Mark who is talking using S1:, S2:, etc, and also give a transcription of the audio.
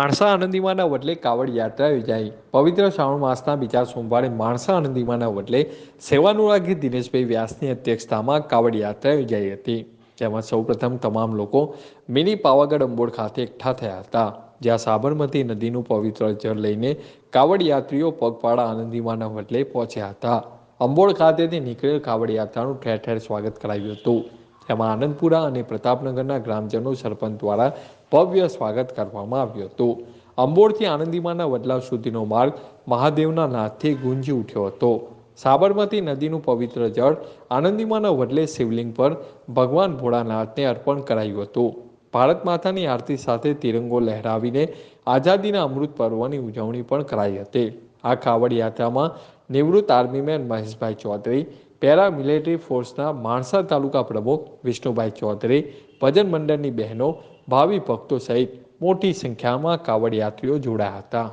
S1: માણસા આનંદીમાના વડલે કાવડ યાત્રા યોજાઈ પવિત્ર શ્રાવણ માસના બીજા સોમવારે માણસા આનંદીમાના વડલે સેવાનુરાગી દિનેશભાઈ વ્યાસની અધ્યક્ષતામાં કાવડ યાત્રા યોજાઈ હતી. જેમાં સૌપ્રથમ તમામ લોકો મિની પાવાગઢ અંબોડ ખાતે એકઠા થયા હતા. જ્યાં સાબરમતી નદીનું પવિત્ર જળ લઈને કાવડ યાત્રીઓ પગપાળા આનંદીમાના વડલે પહોંચ્યા હતા. અંબોડ ખાતેથી નીકળેલ કાવડ યાત્રાનું ઠેર ઠેર સ્વાગત કરાયું હતું. જેમાં આનંદપુરા અને પ્રતાપનગરના ગ્રામજનો સરપંચ દ્વારા ભવ્ય સ્વાગત કરવામાં આવ્યું હતું. અંબોરથી આનંદીમાના વડલા સુધીનો માર્ગ મહાદેવના નાથથી ગુંજી ઉઠ્યો હતો. સાબરમતી નદીનું પવિત્ર જળ આનંદીમાના વડલે શિવલિંગ પર ભગવાન ભોળાનાથને અર્પણ કરાયું હતું. ભારત માતાની આરતી સાથે તિરંગો લહેરાવીને આઝાદીના અમૃત પર્વની ઉજવણી પણ કરાઈ હતી. આ કાવડ યાત્રામાં નિવૃત્ત armyman Maheshbhai Chaudhary, paramilitary ફોર્સના માણસા તાલુકા પ્રમુખ વિષ્ણુભાઈ ચૌધરી, ભજન મંડળની બહેનો, ભાવિ ભક્તો સહિત મોટી સંખ્યામાં કાવડ યાત્રીઓ જોડાયા હતા.